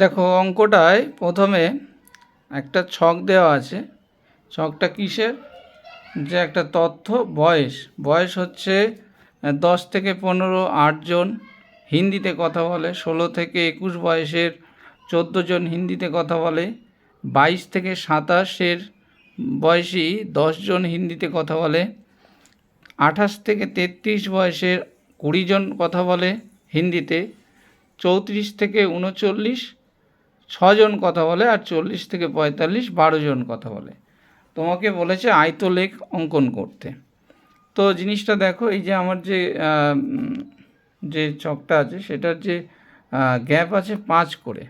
দেখো, অঙ্কটায় প্রথমে একটা ছক দেওয়া আছে। ছকটা কিসের? যে একটা তথ্য, বয়স। বয়স হচ্ছে দশ থেকে পনেরো আটজন হিন্দিতে কথা বলে, ষোলো থেকে একুশ বয়সের, চোদ্দ জন হিন্দিতে কথা বলে, বাইশ থেকে সাতাশের বয়সী দশজন হিন্দিতে কথা বলে, আঠাশ থেকে তেত্রিশ বয়সের কুড়ি জন কথা বলে হিন্দিতে, চৌত্রিশ থেকে উনচল্লিশ ছজন কথা বলে আর চল্লিশ থেকে পঁয়তাল্লিশ বারো জন কথা বলে। তোমাকে বলেছে আয়তলেখ অঙ্কন করতে। তো জিনিসটা দেখো, এই যে আমার যে যে চকটা আছে, সেটার যে গ্যাপ আছে পাঁচ করে।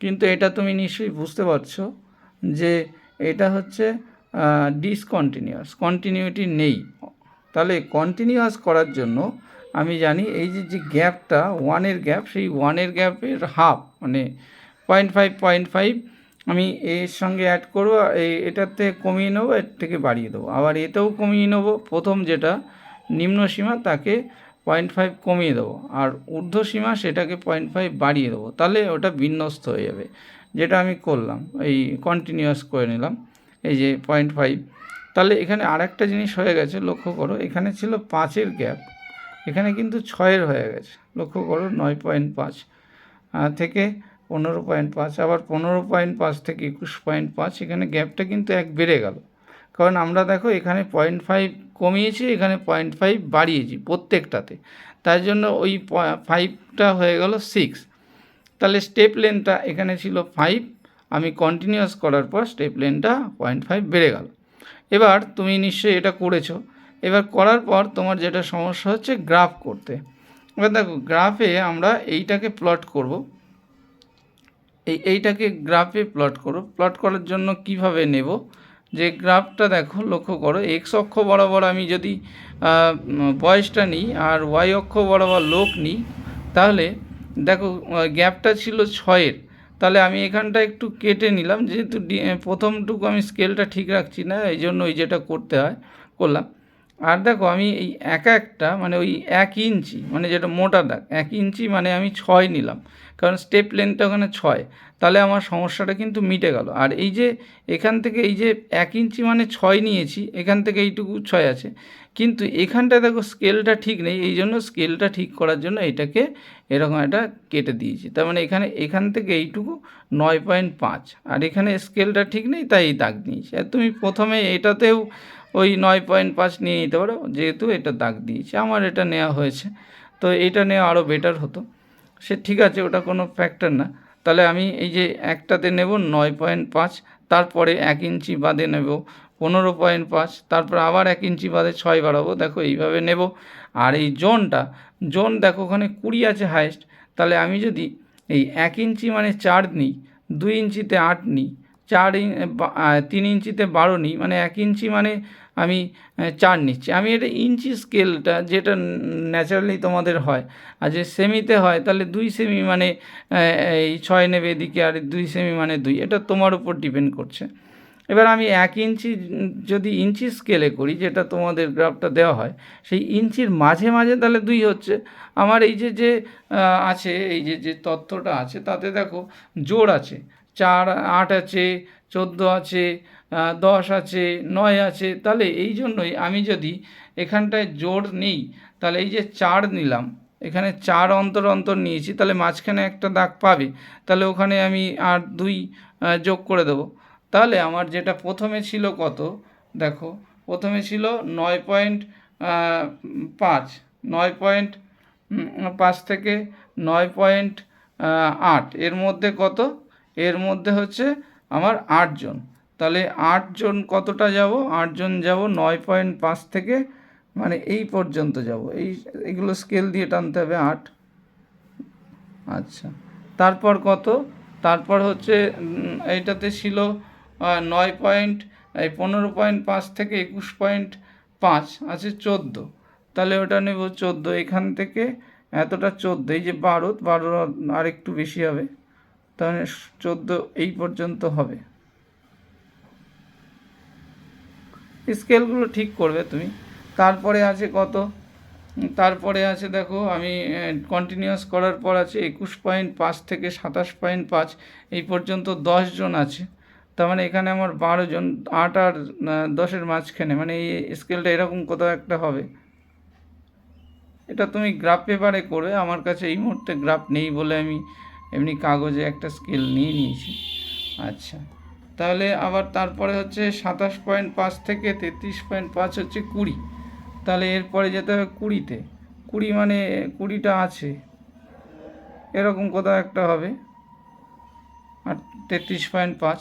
কিন্তু এটা তুমি নিশ্চয়ই বুঝতে পারছ যে এটা হচ্ছে ডিসকন্টিনিউয়াস কন্টিনিউটি নেই। তাহলে কন্টিনিউয়াস করার জন্য আমি জানি এই যে যে গ্যাপটা ওয়ানের গ্যাপ, সেই ওয়ানের গ্যাপের হাফ মানে পয়েন্ট ফাইভ পয়েন্ট ফাইভ, আমি এর সঙ্গে অ্যাড করব এই এটাতে কমিয়ে নেব, এর থেকে বাড়িয়ে দেবো। আবার এতেও কমিয়ে নেব, প্রথম যেটা, নিম্ন সীমা তাকে পয়েন্ট ফাইভ কমিয়ে দেবো, আর ঊর্ধ্ব সীমা সেটাকে পয়েন্ট ফাইভ বাড়িয়ে দেবো। তাহলে ওটা বিন্যস্ত হয়ে যাবে। যেটা আমি করলাম, এই কন্টিনিউয়াস করে নিলাম, এই যে পয়েন্ট ফাইভ। তাহলে এখানে আরেকটা জিনিস হয়ে গেছে, লক্ষ্য করো, এখানে ছিল পাঁচের গ্যাপ, এখানে কিন্তু ছয়ের হয়ে গেছে। লক্ষ্য করো, নয় পয়েন্ট পাঁচ থেকে পনেরো পয়েন্ট পাঁচ, আবার পনেরো পয়েন্ট পাঁচ থেকে একুশ পয়েন্ট পাঁচ, এখানে গ্যাপটা কিন্তু এক বেড়ে গেল। কারণ আমরা দেখো এখানে পয়েন্ট ফাইভ কমিয়েছি, এখানে পয়েন্ট ফাইভ বাড়িয়েছি প্রত্যেকটাতে। তাই জন্য ওই ফাইভটা হয়ে গেল সিক্স। তাহলে স্টেপ লেনটা এখানে ছিল ফাইভ। আমি কন্টিনিউয়াস করার পর স্টেপ লেনটা পয়েন্ট ফাইভ বেড়ে গেল। এবার তুমি নিশ্চয়ই এটা করেছ। এবার করার পর তোমার যেটা সমস্যা হচ্ছে গ্রাফ করতে। এবার দেখো গ্রাফে আমরা এইটাকে প্লট করব। এই, এইটাকে গ্রাফে প্লট করো। প্লট করার জন্য কীভাবে নেব? যে গ্রাফটা দেখো, লক্ষ্য করো এক্স অক্ষ বরাবর আমি যদি বয়সটা নিই আর ওয়াই অক্ষ বরাবর লোক নিই, তাহলে দেখো গ্যাপটা ছিল ছয়ের। তাহলে আমি এখানটা একটু কেটে নিলাম, যেহেতু প্রথমটুকু আমি স্কেলটা ঠিক রাখছি না এই জন্য ওই যেটা করতে হয়, করলাম। আর দেখো আমি এই এক একটা মানে ওই এক ইঞ্চি মানে যেটা মোটা দাগ, এক ইঞ্চি মানে আমি ছয় নিলাম, কারণ স্টেপ লেন্থটা ওখানে ছয়, তাহলে আমার সমস্যাটা কিন্তু মিটে গেল। আর এই যে এখান থেকে এই যে এক ইঞ্চি মানে ছয় নিয়েছি, এখান থেকে এইটুকু ছয় আছে, কিন্তু এখানটায় দেখো স্কেলটা ঠিক নেই, এই জন্য স্কেলটা ঠিক করার জন্য এটাকে এরকম একটা কেটে দিয়েছি, তার মানে এখানে, এখান থেকে এইটুকু নয় পয়েন্ট পাঁচ, আর এখানে স্কেলটা ঠিক নেই, তাই এই দাগ নিয়েছি। আর তুমি প্রথমে এটাতেও ওই নয় পয়েন্ট পাঁচ নিয়ে নিতে পারো। যেহেতু এটা দাগ দিয়েছে, আমার এটা নেওয়া হয়েছে। তো এটা নেওয়া আরও বেটার হতো। সে ঠিক আছে, ওটা কোনো ফ্যাক্টর না। তাহলে আমি এই যে একটাতে নেব নয় পয়েন্ট পাঁচ, তারপরে এক ইঞ্চি বাদে নেব পনেরো পয়েন্ট পাঁচ, তারপর আবার এক ইঞ্চি বাদে ছয় বাড়াবো। দেখো এইভাবে নেব। আর এই জোনটা, জোন দেখো ওখানে কুড়ি আছে হায়েস্ট তাহলে আমি যদি এই এক ইঞ্চি মানে চার নিই, দুই ইঞ্চিতে আট নিই চার বা- তিন ইঞ্চিতে বারো নিই মানে এক ইঞ্চি মানে আমি চার নিচ্ছি। আমি এটা ইঞ্চি স্কেলটা যেটা ন্যাচারালি তোমাদের হয়, আর যে সেমিতে হয়, তাহলে দুই সেমি মানে এই ছয় নেবে এদিকে আর দুই সেমি মানে দুই, এটা তোমার উপর ডিপেন্ড করছে। এবার আমি এক ইঞ্চি যদি ইঞ্চি স্কেলে করি, যেটা তোমাদের গ্রাফটা দেওয়া হয়, সেই ইঞ্চির মাঝে মাঝে তাহলে দুই হচ্ছে। আমার এই যে যে আছে, এই যে যে তথ্যটা আছে, তাতে দেখো জোর আছে। চার, আট আছে, চোদ্দ আছে দশ আছে, নয় আছে, তাহলে এই জন্যই আমি যদি এখানটায় জোর নিই, তাহলে এই যে চার নিলাম, এখানে চার অন্তর অন্তর নিয়েছি, তাহলে মাঝখানে একটা দাগ পাবে, তাহলে ওখানে আমি আর দুই যোগ করে দেবো, তাহলে আমার যেটা প্রথমে ছিল কত, দেখো, প্রথমে ছিল নয় পয়েন্ট পাঁচ, নয় পয়েন্ট পাঁচ থেকে নয় পয়েন্ট আট, এর মধ্যে কত এর মধ্যে হচ্ছে আমার আটজন তাহলে আটজন কতটা যাব? আটজন যাব নয় পয়েন্ট পাঁচ থেকে মানে এই পর্যন্ত যাব। এই এগুলো স্কেল দিয়ে টানতে হবে আট। আচ্ছা। তারপর কত? তারপর হচ্ছে এইটাতে ছিল নয় পয়েন্ট, এই পনেরো পয়েন্ট পাঁচ থেকে একুশ পয়েন্ট পাঁচ, আছে চোদ্দ। তাহলে ওটা নেব চোদ্দ। এখান থেকে এতটা চোদ্দ। এই যে বারো বারো আর একটু বেশি হবে। তাহলে চোদ্দ এই পর্যন্ত হবে। স্কেলগুলো ঠিক করবে তুমি। তারপরে আছে কত? তারপরে আছে দেখো, আমি কন্টিনিউয়াস করার পর আছে একুশ পয়েন্ট পাঁচ থেকে সাতাশ পয়েন্ট পাঁচ, এই পর্যন্ত জন আছে। তার মানে এখানে আমার বারো জন, আট আর দশের মাঝখানে মানে এই স্কেলটা এরকম কোথাও একটা হবে। এটা তুমি গ্রাফ পেপারে করবে, আমার কাছে এই মুহূর্তে গ্রাফ নেই বলে আমি এমনি কাগজে একটা স্কেল নিয়ে নিয়েছি। আচ্ছা তাহলে আবার তারপরে হচ্ছে সাতাশ পয়েন্ট পাঁচ থেকে তেত্রিশ পয়েন্ট পাঁচ হচ্ছে কুড়ি। তাহলে এরপরে যেতে হবে কুড়িতে। কুড়ি মানে কুড়িটা আছে। এরকম কোথাও একটা হবে। আর তেত্রিশ পয়েন্ট পাঁচ।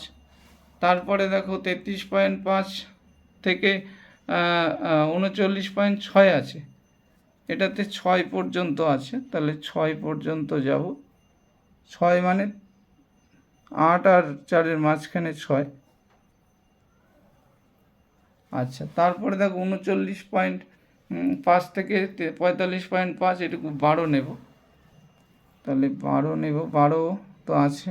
তারপরে দেখো তেত্রিশ পয়েন্ট পাঁচ থেকে উনচল্লিশ পয়েন্ট ছয় আছে। এটাতে ছয় পর্যন্ত আছে। তাহলে ছয় পর্যন্ত যাব। ছয় মানে আট আর চারের মাঝখানে ছয়। আচ্ছা তারপরে দেখো উনচল্লিশ পয়েন্ট পাঁচ থেকে পঁয়তাল্লিশ পয়েন্ট পাঁচ এটুকু বারো নেব। তাহলে বারো নেব, বারো তো আছে।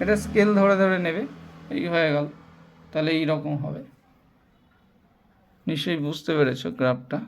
এটা স্কেল ধরে ধরে নেবে, এই হয়ে গেল। তাহলে এই রকম হবে। নিশ্চয়ই বুঝতে পেরেছ গ্রাফটা।